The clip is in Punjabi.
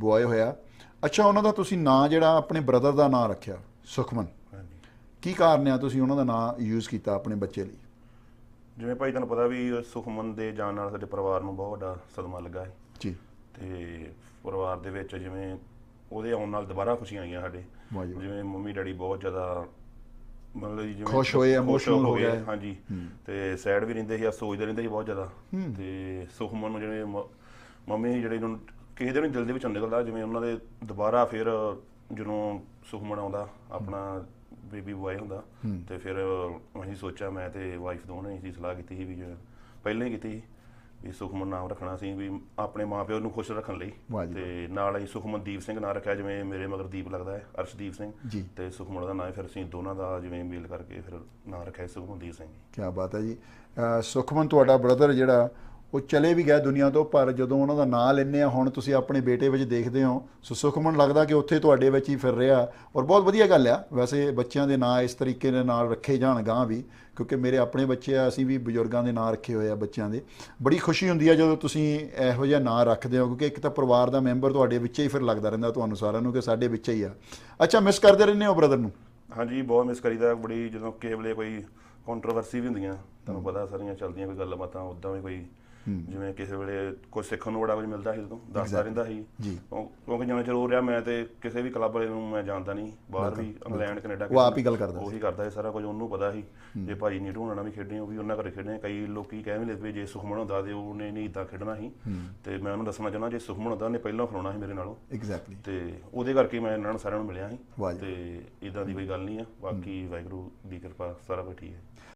ਬੁਆਏ ਹੋਇਆ। ਅੱਛਾ ਉਹਨਾਂ ਦਾ ਤੁਸੀਂ ਨਾਂ ਜਿਹੜਾ ਆਪਣੇ ਬ੍ਰਦਰ ਦਾ ਨਾਂ ਰੱਖਿਆ ਸੁਖਮਨ। ਹਾਂਜੀ। ਕੀ ਕਾਰਨ ਆ ਤੁਸੀਂ ਉਹਨਾਂ ਦਾ ਨਾਂ ਯੂਜ਼ ਕੀਤਾ ਆਪਣੇ ਬੱਚੇ ਲਈ? ਜਿਵੇਂ ਭਾਈ ਤੁਹਾਨੂੰ ਪਤਾ ਵੀ ਸੁਖਮਨ ਦੇ ਜਾਣ ਨਾਲ ਸਾਡੇ ਪਰਿਵਾਰ ਨੂੰ ਬਹੁਤ ਵੱਡਾ ਸਦਮਾ ਲੱਗਾ ਹੈ। ਜੀ। ਤੇ ਪਰਿਵਾਰ ਦੇ ਵਿੱਚ ਜਿਵੇਂ ਉਹਦੇ ਆਉਣ ਨਾਲ ਦੁਬਾਰਾ ਖੁਸ਼ੀਆਂ ਆਈਆਂ ਸਾਡੇ। ਜਿਵੇਂ ਮੰਮੀ ਡੈਡੀ ਬਹੁਤ ਜ਼ਿਆਦਾ ਮਤਲਬ ਜਿਵੇਂ ਖੁਸ਼ ਹੋਏ, emotional ਹੋ ਗਏ। ਹਾਂਜੀ। ਤੇ ਸੈਡ ਵੀ ਰਹਿੰਦੇ ਸੀ ਆ ਸੋਚਦੇ ਰਹਿੰਦੇ ਸੀ ਬਹੁਤ ਜ਼ਿਆਦਾ। ਤੇ ਸੁਖਮਨ ਨੂੰ ਜਿਵੇਂ ਮ- ਮੰਮੀ ਜਿਹੜੇ ਨੂੰ ਕਿਸੇ ਦੇ ਵੀ ਦਿਲ ਦੇ ਵਿੱਚੋਂ ਨਿਕਲਦਾ ਜਿਵੇਂ ਉਹਨਾਂ ਦੇ ਦੁਬਾਰਾ ਫਿਰ ਜਦੋਂ ਸੁਖਮਨ ਆਉਂਦਾ ਆਪਣਾ ਬੇਬੀ ਬੁਆਏ ਹੁੰਦਾ ਤੇ ਫਿਰ ਅਸੀਂ ਸੋਚਿਆ ਮੈਂ ਤੇ ਵਾਈਫ ਦੋਨੇ ਅਸੀਂ ਸਲਾਹ ਕੀਤੀ ਸੀ ਵੀ ਜਿਵੇਂ ਪਹਿਲਾਂ ਹੀ ਕੀਤੀ ਸੀ ਵੀ ਸੁਖਮਨ ਨਾਮ ਰੱਖਣਾ ਸੀ ਵੀ ਆਪਣੇ ਮਾਪਿਓ ਨੂੰ ਖੁਸ਼ ਰੱਖਣ ਲਈ। ਤੇ ਨਾਲ ਅਸੀਂ ਸੁਖਮਨਦੀਪ ਸਿੰਘ ਨਾਂ ਰੱਖਿਆ ਜਿਵੇਂ ਮੇਰੇ ਮਗਰ ਦੀਪ ਲੱਗਦਾ ਹੈ ਅਰਸ਼ਦੀਪ ਸਿੰਘ। ਤੇ ਸੁਖਮਨ ਦਾ ਨਾਂ ਫਿਰ ਅਸੀਂ ਦੋਨਾਂ ਦਾ ਜਿਵੇਂ ਮੇਲ ਕਰਕੇ ਫਿਰ ਨਾਂ ਰੱਖਿਆ ਸੁਖਮਨਦੀਪ ਸਿੰਘ ਕੀ ਬਾਤ ਹੈ ਜੀ। ਸੁਖਮਨ ਤੁਹਾਡਾ ਬ੍ਰਦਰ ਜਿਹੜਾ ਉਹ ਚਲੇ ਵੀ ਗਿਆ ਦੁਨੀਆ ਤੋਂ, ਪਰ ਜਦੋਂ ਉਹਨਾਂ ਦਾ ਨਾਂ ਲੈਂਦੇ ਆ, ਹੁਣ ਤੁਸੀਂ ਆਪਣੇ ਬੇਟੇ ਵਿੱਚ ਦੇਖਦੇ ਹੋ, ਸੋ ਸੁਖਮਨ ਲੱਗਦਾ ਕਿ ਉੱਥੇ ਤੁਹਾਡੇ ਵਿੱਚ ਹੀ ਫਿਰ ਰਿਹਾ। ਔਰ ਬਹੁਤ ਵਧੀਆ ਗੱਲ ਆ। ਵੈਸੇ ਬੱਚਿਆਂ ਦੇ ਨਾਂ ਇਸ ਤਰੀਕੇ ਦੇ ਨਾਲ ਰੱਖੇ ਜਾਣ ਗਾਂ ਵੀ, ਕਿਉਂਕਿ ਮੇਰੇ ਆਪਣੇ ਬੱਚੇ ਆ, ਅਸੀਂ ਵੀ ਬਜ਼ੁਰਗਾਂ ਦੇ ਨਾਂ ਰੱਖੇ ਹੋਏ ਆ ਬੱਚਿਆਂ ਦੇ। ਬੜੀ ਖੁਸ਼ੀ ਹੁੰਦੀ ਆ ਜਦੋਂ ਤੁਸੀਂ ਇਹੋ ਜਿਹਾ ਨਾਂ ਰੱਖਦੇ ਹੋ, ਕਿਉਂਕਿ ਇੱਕ ਤਾਂ ਪਰਿਵਾਰ ਦਾ ਮੈਂਬਰ ਤੁਹਾਡੇ ਵਿੱਚ ਹੀ ਫਿਰ ਲੱਗਦਾ ਰਹਿੰਦਾ ਤੁਹਾਨੂੰ ਸਾਰਿਆਂ ਨੂੰ, ਕਿ ਸਾਡੇ ਵਿੱਚ ਹੀ ਆ। ਅੱਛਾ ਮਿਸ ਕਰਦੇ ਰਹਿੰਦੇ ਹੋ ਬ੍ਰਦਰ ਨੂੰ? ਹਾਂਜੀ ਬਹੁਤ ਮਿਸ ਕਰੀਦਾ ਬੜੀ ਜਦੋਂ ਕਿਸੇ ਵੇਲੇ ਕੋਈ ਕੰਟਰੋਵਰਸੀ ਵੀ ਹੁੰਦੀਆਂ ਤੁਹਾਨੂੰ ਪਤਾ ਸਾਰੀਆਂ ਚੱਲਦੀਆਂ ਕੋਈ ਗੱਲਬਾਤਾਂ ਉਦਾਂ ਵੀ ਕੋਈ ਜਿਵੇਂ ਕਿਸੇ ਵੇਲੇ ਕੁਝ ਸਿੱਖਣ ਨੂੰ ਬੜਾ ਕੁਝ ਮਿਲਦਾ ਸੀ ਉਦੋਂ ਦੱਸਦਾ ਰਹਿੰਦਾ ਸੀ। ਕਿਉਂਕਿ ਜਿਵੇਂ ਚਲੋ ਰਿਹਾ ਮੈਂ ਤੇ ਕਿਸੇ ਵੀ ਕਲੱਬ ਵਾਲੇ ਨੂੰ ਮੈਂ ਜਾਣਦਾ ਨਹੀਂ ਬਾਹਰ ਵੀ ਇੰਗਲੈਂਡ ਕੈਨੇਡਾ ਉਹ ਆਪ ਹੀ ਗੱਲ ਕਰਦਾ। ਉਹੀ ਕਰਦਾ ਸੀ ਸਾਰਾ ਕੁਝ ਉਹਨੂੰ ਪਤਾ ਸੀ ਜੇ ਭਾਈ ਨੀਟੂ ਹੋਣਾ ਵੀ ਖੇਡਣੇ ਉਹ ਵੀ ਉਹਨਾਂ ਘਰੇ ਖੇਡਣੇ ਕਈ ਲੋਕੀ ਕਹਿ ਵੀ ਲਿਖਦੇ ਵੀ ਜੇ ਸੁਖਮਨ ਹੁੰਦਾ ਤੇ ਉਹਨੇ ਨਹੀਂ ਇਦਾਂ ਖੇਡਣਾ ਸੀ। ਤੇ ਮੈਂ ਉਹਨੂੰ ਦੱਸਣਾ ਚਾਹੁੰਦਾ ਜੇ ਸੁਖਮਨ ਹੁੰਦਾ ਉਹਨੇ ਪਹਿਲਾਂ ਖਲੋਣਾ ਸੀ ਮੇਰੇ ਨਾਲੋਂ। ਐਗਜ਼ੈਕਟਲੀ ਤੇ ਉਹਦੇ ਕਰਕੇ ਮੈਂ ਇਹਨਾਂ ਨੂੰ ਸਾਰਿਆਂ ਨੂੰ ਮਿਲਿਆ ਸੀ। ਤੇ ਇਦਾਂ ਦੀ ਕੋਈ ਗੱਲ ਨਹੀਂ ਆ ਬਾਕੀ ਵਾਹਿਗੁਰੂ ਦੀ ਕਿਰਪਾ ਸਾਰਾ ਕੁਝ ਠੀਕ ਹੈ।